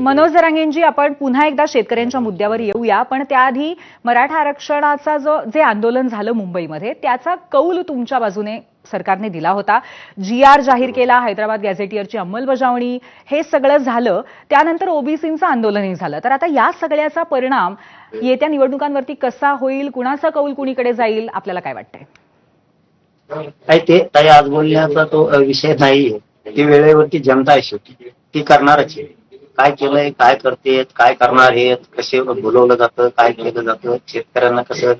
मनोज जरांगेंजी आपण पुन्हा एकदा शेतकऱ्यांच्या मुद्द्यावर येऊया. पण त्याआधी मराठा आरक्षणाचा जो जे आंदोलन झालं मुंबईमध्ये त्याचा कौल तुमच्या बाजूने सरकारने दिला होता. जी आर जाहीर केला हैदराबाद गॅझेटियरची अंमलबजावणी हे सगळं झालं. त्यानंतर ओबीसीचं आंदोलनही झालं. तर आता या सगळ्याचा परिणाम येत्या निवडणुकांवरती कसा होईल कुणाचा कौल कुणीकडे जाईल आपल्याला काय वाटतंय? काय ते ताई आज बोलण्याचा तो विषय नाहीये. ती वेळेवरती जनता आहे शेवटी. ती करणारच आहे. काय केलंय काय करते काय करणार आहेत कसे बोलवलं जातं काय केलं जातं शेतकऱ्यांना कसं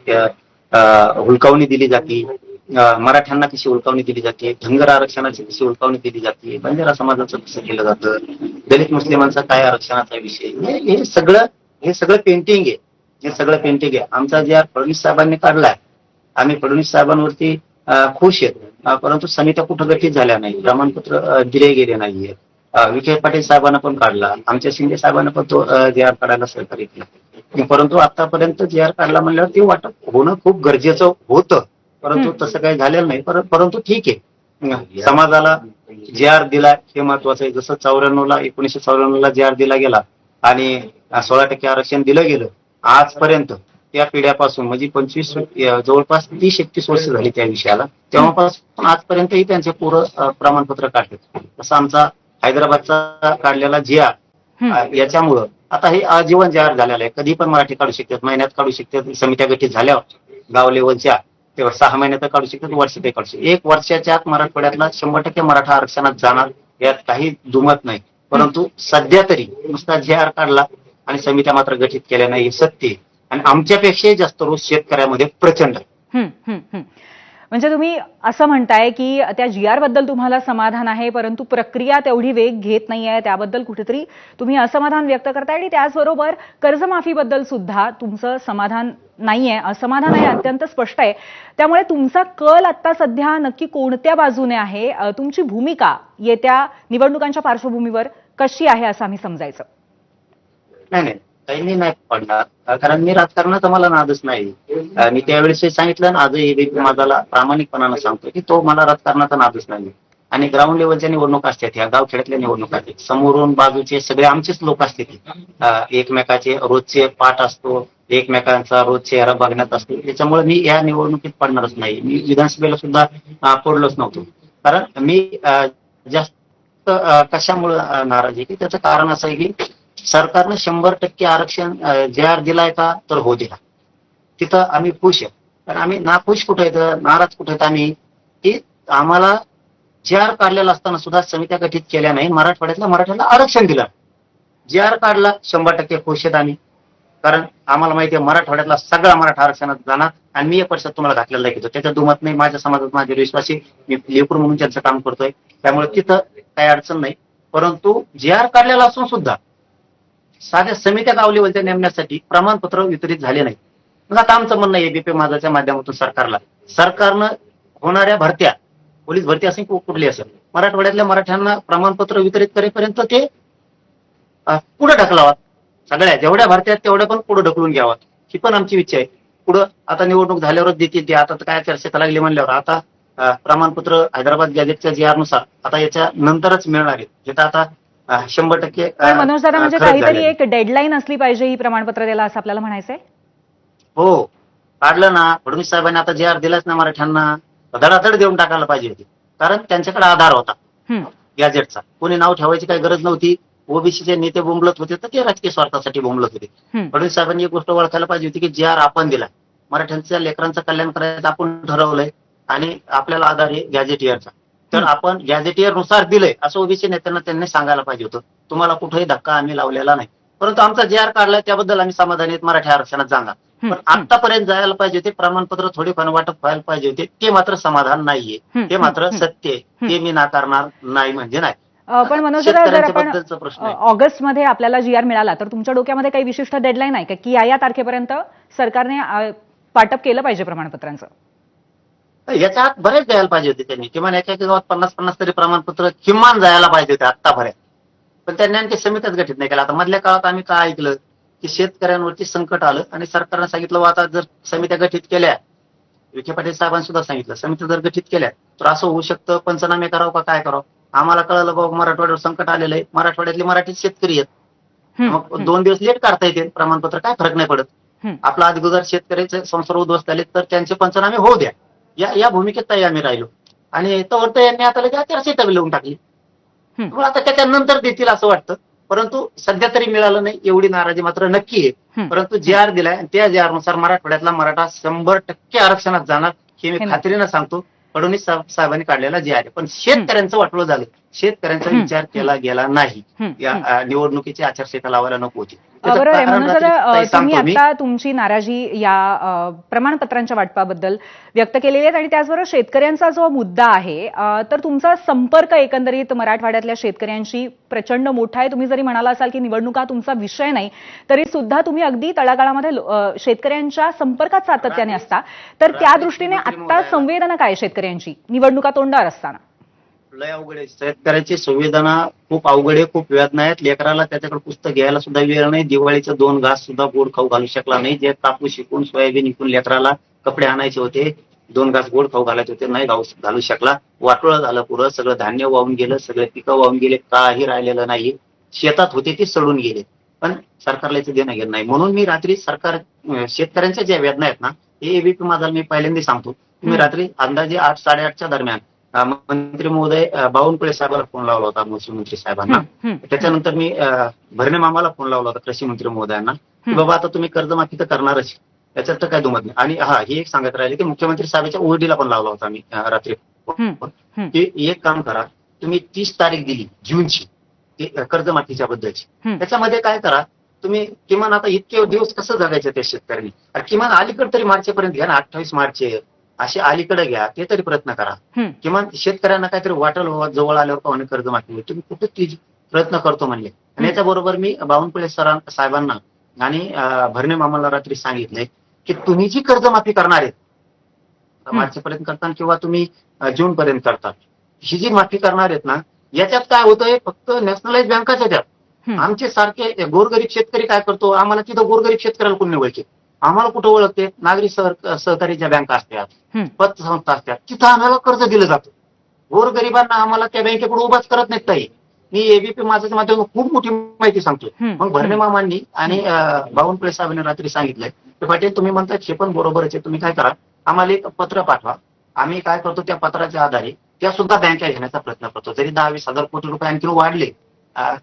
हुलकावणी दिली जाते मराठ्यांना कशी उलकावणी दिली जाते धनगर आरक्षणाची कशी उलकावणी दिली जाते बंजारा समाजाचं कसं केलं जातं दलित मुस्लिमांचा काय आरक्षणाचा विषय हे हे सगळं हे सगळं पेंटिंग आहे हे सगळं पेंटिंग आहे. आमचा जे फडणवीस साहेबांनी काढलाय आम्ही फडणवीस साहेबांवरती खुश आहेत परंतु समित्या कुठं गठीत झाल्या नाही प्रमाणपत्र दिले गेले नाहीये विखे पाटील साहेबांना पण काढला. आमच्या शिंदे साहेबांना पण तो जे आर काढायला सहकार्य केलं. परंतु आतापर्यंत जे आर काढला म्हणल्यावर ते वाटप होणं खूप गरजेचं होतं. परंतु. तसं काही झालेलं नाही. पर- परंतु ठीक आहे. समाजाला जे आर दिला हे महत्वाचं आहे. जसं चौऱ्याण्णव ला एकोणीशे चौऱ्याण्णव ला जे आर दिला गेला आणि सोळा टक्के आरक्षण दिलं गेलं आजपर्यंत त्या पिढ्यापासून म्हणजे पंचवीस जवळपास तीस एकतीस वर्ष झाली त्या विषयाला. तेव्हापासून आजपर्यंतही त्यांचे पूर्ण प्रमाणपत्र काढले तसं आमचा हैदराबादचा काढलेला जे आर. अं, याच्यामुळं आता हे आजीवन जे आर झालेलं आहे कधी पण मराठी काढू शकतात महिन्यात काढू शकतात समित्या गठीत झाल्यावर गाव लेवलच्या तेव्हा सहा महिन्यात काढू शकतात वर्ष ते काढू शकतात एक वर्षाच्या आत मराठवाड्यातला शंभर टक्के मराठा आरक्षणात जाणार यात काही दुमत नाही परंतु सध्या तरी नुसता जे आर काढला आणि समित्या मात्र गठीत केल्या नाही सत्य. आणि आमच्यापेक्षाही जास्त रोज शेतकऱ्यामध्ये प्रचंड. म्हणजे तुम्ही असं म्हणताय की त्या जी आरबद्दल तुम्हाला समाधान आहे परंतु प्रक्रिया तेवढी वेग घेत नाही आहे त्याबद्दल कुठेतरी तुम्ही असमाधान व्यक्त करताय आणि त्याचबरोबर कर्जमाफीबद्दल सुद्धा तुमचं समाधान नाहीये. असमाधान आहे अत्यंत स्पष्ट आहे. त्यामुळे तुमचा कल आता सध्या नक्की कोणत्या बाजूने आहे? तुमची भूमिका येत्या निवडणुकांच्या पार्श्वभूमीवर कशी आहे असं आम्ही समजायचं? नाही नाही. काही नाही पडणार. कारण मी राजकारणाचा मला नादच नाही. मी त्यावेळेस सांगितलं ना आजही हे माझाला प्रामाणिकपणानं सांगतो की तो मला राजकारणाचा नादच नाही. आणि ग्राउंड लेवलच्या निवडणूक असतात ह्या गावखेड्यातल्या निवडणूक असतात. समोरून बाजूचे सगळे आमचेच लोक असतात. एकमेकाचे रोजचे पाठ असतो एकमेकांचा रोज चेहरा बघण्यात असतो. त्याच्यामुळे मी या निवडणुकीत पडणारच नाही. मी विधानसभेला सुद्धा पडलोच नव्हतो. कारण मी जास्त कशामुळे नाराज आहे की त्याचं कारण असं आहे की सरकारनं शंभर टक्के आरक्षण जे आर दिलाय का तर हो दिला. तिथं आम्ही खुश आहे. कारण आम्ही नाखुश कुठे आहेत नाराज कुठे आहेत आम्ही की आम्हाला जे आर काढलेला असताना सुद्धा समित्या गठीत केल्या नाही मराठवाड्यातल्या मराठ्याला आरक्षण दिलं. जे आर काढला शंभर टक्के खुश आहेत आम्ही. कारण आम्हाला माहिती आहे मराठवाड्यातला सगळा मराठा आरक्षणात जाणार आणि मी एक वर्षात तुम्हाला घातलेला दाखवतो. त्याच्या दुमत नाही माझ्या समाजात माझे विश्वासी मी लेकरू म्हणून त्यांचं काम करतोय. त्यामुळे तिथं काही अडचण नाही. परंतु जे आर काढलेला असून सुद्धा साध्या समित्या गाव लेवलच्या नेमण्यासाठी प्रमाणपत्र वितरित झाले नाही. मग आता आमचं म्हणणं आहे बीपी माझाच्या माध्यमातून सरकारला. सरकारनं होणाऱ्या भरत्या पोलीस भरती असेल किंवा कुठली असेल मराठवाड्यातल्या मराठ्यांना प्रमाणपत्र वितरित करेपर्यंत ते पुढे ढकलावात. सगळ्या जेवढ्या भरत्या आहेत तेवढ्या पण पुढे ढकलून घ्यावात. ही पण आमची इच्छा आहे. पुढं आता निवडणूक झाल्यावरच देतील ते. आता काय चर्चा लागली म्हणल्यावर आता प्रमाणपत्र हैदराबाद गॅजेटच्या जी आरनुसार आता याच्या नंतरच मिळणार आहे. जिथं आता शंभर टक्के मनोज दादा म्हणजे काहीतरी. एक डेडलाईन असली पाहिजे ही प्रमाणपत्र द्यायला असं आपल्याला म्हणायचंय हो काढलं ना फडणवीस साहेबांनी आता जे आर दिलाच ना मराठ्यांना धडाधड देऊन टाकायला पाहिजे होती कारण त्यांच्याकडे आधार होता. गॅजेटचा कोणी नाव ठेवायची काही गरज नव्हती ओबीसीचे नेते बोंबलत होते तर ते राजकीय स्वार्थासाठी बोंबलत होते. फडणवीस साहेबांनी एक गोष्ट ओळखायला पाहिजे होती की जे आर आपण दिला मराठ्यांच्या लेकरांचं कल्याण करायचं आपण ठरवलंय आणि आपल्याला आधार आहे गॅजेटियरचा तर. आपण गॅजेटियरनुसार दिलंय असं ओबीसी नेत्यांना त्यांनी सांगायला पाहिजे होतं. तुम्हाला कुठेही धक्का आम्ही लावलेला नाही. परंतु आमचा जे आर काढलाय त्याबद्दल आम्ही समाधानी मराठी आरक्षणात जाणार. हं, पण. आतापर्यंत जायला पाहिजे होते प्रमाणपत्र थोडेफार वाटप व्हायला पाहिजे होते ते मात्र समाधान नाहीये. ते मात्र. सत्य आहे. ते मी नाकारणार नाही म्हणजे नाही. पण मनोज जर आपण. ऑगस्टमध्ये आपल्याला जी आर मिळाला तर तुमच्या डोक्यामध्ये काही विशिष्ट डेडलाईन आहे का? की या या तारखेपर्यंत सरकारने वाटप केलं पाहिजे प्रमाणपत्रांचं? याच्या आत बरेच द्यायला पाहिजे होते त्यांनी. किमान एका एका गावात पन्नास पन्नास तरी प्रमाणपत्र किमान जायला पाहिजे होते आत्तापर्यंत. पण त्यांनी आणखी समितीच गठीत नाही केला. आता मधल्या काळात आम्ही काय ऐकलं की शेतकऱ्यांवरती संकट आलं आणि सरकारनं सांगितलं "वा आता जर समित्या गठीत केल्या विखे पाटील साहेबांनी सुद्धा सांगितलं समित्या जर गठीत केल्या तर असं होऊ शकतं पंचनामे करावं का काय करावं? आम्हाला कळलं बाबा मराठवाड्यावर संकट आलेलं आहे. मराठवाड्यातले मराठी शेतकरी आहेत. मग दोन दिवस लेट काढता येते प्रमाणपत्र काय फरक नाही पडत. आपला अगोदर शेतकऱ्याचे संसार उद्ध्वस्त झाले तर त्यांचे पंचनामे होऊ द्या. या या भूमिकेत ताई आम्ही राहिलो. आणि तोवर यांनी आता लगेच आचारसंहिता लिहून टाकली. आता त्याच्यानंतर देतील असं वाटतं. परंतु सध्या तरी मिळालं नाही एवढी नाराजी मात्र नक्की आहे. परंतु जे आर दिलाय आणि त्या जे आरनुसार मराठवाड्यातला मराठा शंभर टक्के आरक्षणात जाणार हे मी. खात्रीनं सांगतो. फडणवीस साहेब- साहेबांनी काढलेला जे आहे. पण शेतकऱ्यांचं वाटलं झालं. शेतकऱ्यांचा. विचार केला गेला नाही. या निवडणुकीची आचारसंहिता लावायला नको होती. बरोबर आहे. म्हणून ताई तुम्ही. आता तुमची नाराजी या प्रमाणपत्रांच्या वाटपाबद्दल व्यक्त केलेली आहे आणि त्याचबरोबर शेतकऱ्यांचा जो मुद्दा आहे तर तुमचा संपर्क एकंदरीत मराठवाड्यातल्या शेतकऱ्यांशी प्रचंड मोठा आहे. तुम्ही जरी म्हणाला असाल की निवडणुका तुमचा विषय नाही तरी सुद्धा तुम्ही अगदी तळागाळामध्ये शेतकऱ्यांच्या संपर्कात सातत्याने असता. तर त्या दृष्टीने आता संवेदना काय शेतकऱ्यांची? निवडणुका तोंडावर असताना. लय अवघड आहे. शेतकऱ्याची संवेदना खूप अवघड आहे खूप वेदना आहेत. लेकराला त्याच्याकडे पुस्तक घ्यायला सुद्धा वेळ नाही. दिवाळीचं दोन घास सुद्धा गोड खाऊ घालू शकला नाही. जे कापूस शिकून सोयाबीन विकून लेकराला कपडे आणायचे होते दोन घास गोड खाऊ घालायचे होते नाही घाऊ घालू शकला. वाटोळं झालं पुरं सगळं धान्य वाहून गेलं सगळे पिकं वाहून गेले काही राहिलेलं नाही. शेतात होते ते सडून गेले. पण सरकारला याचं देणं घेणं नाही. म्हणून मी रात्री सरकार शेतकऱ्यांच्या ज्या वेदना आहेत ना हे एबीपी माझा मी पहिल्यांदा सांगतो. मी हम्म. रात्री अंदाजे आठ साडेआठच्या दरम्यान मंत्री महोदय बावनकुळे साहेबांना फोन लावला होता मुख्यमंत्री साहेबांना हम्म, हम्म. त्याच्यानंतर मी भरणे मामाला फोन लावला होता कृषी मंत्री महोदयांना की. बाबा आता तुम्ही कर्जमाफी तर करणारच त्याच्यात तर काय दुमत नाही आणि हा हे एक सांगत राहिले की मुख्यमंत्री साहेबांच्या ओढीला पण लावला होता मी रात्री. की एक काम करा तुम्ही तीस तारीख दिली जूनची कर्जमाफीच्या बद्दलची. त्याच्यामध्ये काय करा तुम्ही किमान आता इतके दिवस कसं जगायचं त्या शेतकऱ्यांनी किमान अलीकडे तरी मार्चपर्यंत घ्या ना अठ्ठावीस मार्च असे अलीकडे घ्या ते तरी प्रयत्न करा. किमान शेतकऱ्यांना काहीतरी वाटल जवळ आल्यावर पाहुणे कर्जमाफी होईल तुम्ही कुठे ती प्रयत्न करतो म्हणले. आणि याच्याबरोबर मी बावनकुळे सरां साहेबांना आणि भरणे मामाला रात्री सांगितले की तुम्ही जी कर्जमाफी करणार आहेत मार्चपर्यंत करता किंवा तुम्ही जून पर्यंत करता ही जी माफी करणार आहेत ना याच्यात काय होतंय फक्त नॅशनलाइज बँकाच्या त्यात. आमचे सारखे गोरगरीब शेतकरी काय करतो आम्हाला तिथं गोरगरीब शेतकऱ्याला कोणी ओळखे आम्हाला कुठं ओळखते? नागरी सह सहकारी ज्या बँका असतात. पतसंस्था असतात. तिथं आम्हाला कर्ज दिलं जातं. गोरगरिबांना आम्हाला त्या बँकेकडे उभाच करत नाहीत ताई. मी एबीपी माझ्या माध्यमातून खूप मोठी माहिती सांगतो. मग भरणे मामांनी आणि बावनकुळे साहेबांनी रात्री सांगितलंय. की पाटील तुम्ही म्हणतात हे पण बरोबरच आहे. तुम्ही काय करा? आम्हाला एक पत्र पाठवा. आम्ही काय करतो त्या पत्राच्या आधारे त्या सुद्धा बँका घेण्याचा प्रयत्न करतो. जरी दहा वीस हजार कोटी रुपये आणखी वाढले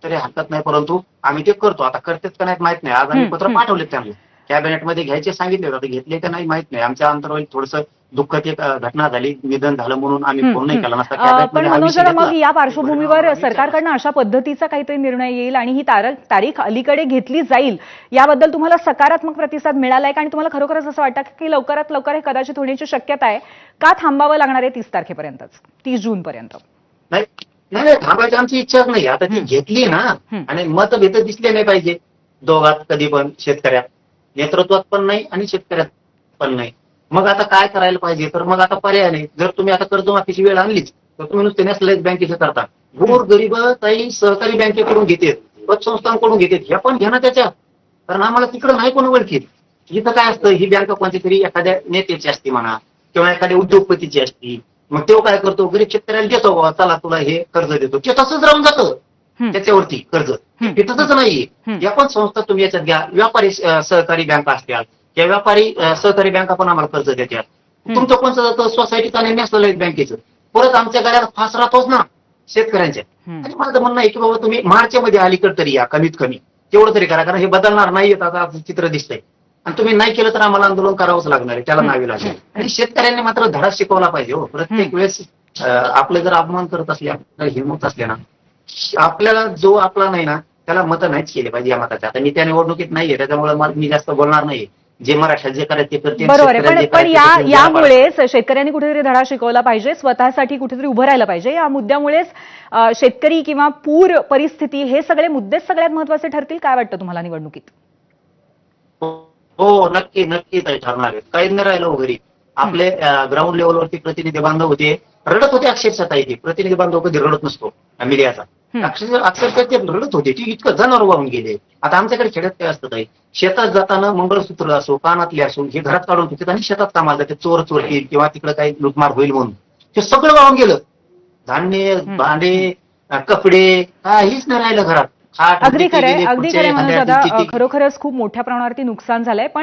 तरी हरकत नाही. परंतु आम्ही ते करतो. आता करतेच का नाही माहीत नाही. आज आम्ही पत्र. पाठवलेत त्यांना. कॅबिनेटमध्ये घ्यायचे सांगितले होते घेतले का नाही माहीत नाही. आमच्या अंतर्वाईत थोडस दुःखद एक घटना झाली निधन झालं म्हणून आम्ही फोन नाही. केला नसता. पण कॅबिनेटमध्ये मनोज विषय दादा, मग. या पार्श्वभूमीवर सरकारकडनं अशा पद्धतीचा काहीतरी निर्णय येईल आणि ही तार- तारीख अलीकडे घेतली जाईल याबद्दल तुम्हाला सकारात्मक प्रतिसाद मिळालाय का? आणि तुम्हाला खरोखरच असं वाटतं की लवकरात लवकर हे कदाचित होण्याची शक्यता आहे? का थांबावं लागणार आहे तीस तारखेपर्यंतच? तीस जून पर्यंत नाही थांबायची आमची इच्छाच नाही. आता ती. घेतली ना. आणि मतभेद दिसले नाही पाहिजे. दोघात कधी पण शेतकऱ्यात. नेतृत्वात पण नाही आणि शेतकऱ्यात पण नाही. मग आता काय करायला पाहिजे? तर मग आता पर्याय नाही. जर तुम्ही आता कर्जमाफीची वेळ आणलीच तर तुम्ही नुसते नॅशनलाइज बँकेचे करता. गोर गरीब काही सहकारी बँकेकडून घेतात पतसंस्थांकडून घेतात ह्या पण घ्या ना त्याच्यात कारण आम्हाला तिकडं नाही कोण ओळखीत. इथं काय असतं ही बँक कोणती तरी एखाद्या नेत्याची असते म्हणा किंवा एखाद्या उद्योगपतीची असती. मग तो काय करतो? गरीब शेतकऱ्याला देतो बाबा चला तुला हे कर्ज देतो. ते तसंच राहून जातं. त्याच्यावरती कर्ज. हे तसंच नाहीये. या पण संस्था तुम्ही याच्यात घ्या व्यापारी सहकारी बँका असतात त्या व्यापारी सहकारी बँका पण आम्हाला कर्ज देतात. तुमचं कोणतं जातं सोसायटीचं आणि नॅशनलाइज बँकेचं. परत आमच्या गळ्यात फास राहतोच ना शेतकऱ्यांच्या. आणि माझं म्हणणं आहे की बाबा तुम्ही मार्चमध्ये अलीकडे तरी या कमीत कमी. तेवढं तरी करा कारण हे बदलणार नाहीये आता असं चित्र दिसतंय. आणि तुम्ही नाही केलं तर आम्हाला आंदोलन करावंच लागणार आहे त्याला नावी लागेल. आणि शेतकऱ्यांनी मात्र धडा शिकवला पाहिजे हो. प्रत्येक. वेळेस आपलं जर अपमान करत असले आपल्याला हिंमत असले ना आपल्याला जो आपला नाही ना त्याला मत नाहीच केले पाहिजे या मताच्या आता मी त्या निवडणुकीत नाहीये त्याच्यामुळे मी जास्त बोलणार नाही जे मराठ्यात जे करायचे बरोबर आहे पण पण या. यामुळेच शेतकऱ्यांनी कुठेतरी धडा शिकवला पाहिजे स्वतःसाठी कुठेतरी उभं राहिलं पाहिजे. या मुद्द्यामुळेच शेतकरी किंवा पूर परिस्थिती हे सगळे मुद्देच सगळ्यात महत्त्वाचे ठरतील. काय वाटतं तुम्हाला निवडणुकीत? हो नक्की नक्की ताई ठरणार आहे. काही नाही राहिलं हो घरी आपले ग्राउंड लेवलवरती प्रतिनिधी बांधव होते. रडत होते अक्षरशः ताई ते. प्रतिनिधी बांधव कधी रडत नसतो मीडियाचा. अक्षरशः अक्षरशः ते रडत होते. ती इतकं जनावर वाहून गेले. आता आमच्याकडे खेड्यात काय असतं ताई? शेतात जाताना मंगळसूत्र असो कानातले असो हे घरात काढून ठेवतात आणि शेतात कामाला जाते चोर चोरतील किंवा तिकडे काही लुटमार होईल म्हणून. ते सगळं वाहून गेलं. धान्य. भांडे कपडे काहीच नाही राहिलं घरात. अगदी खरंय अगदी खरंय ती- खरोखरच खूप मोठ्या प्रमाणावरती नुकसान झालंय. पण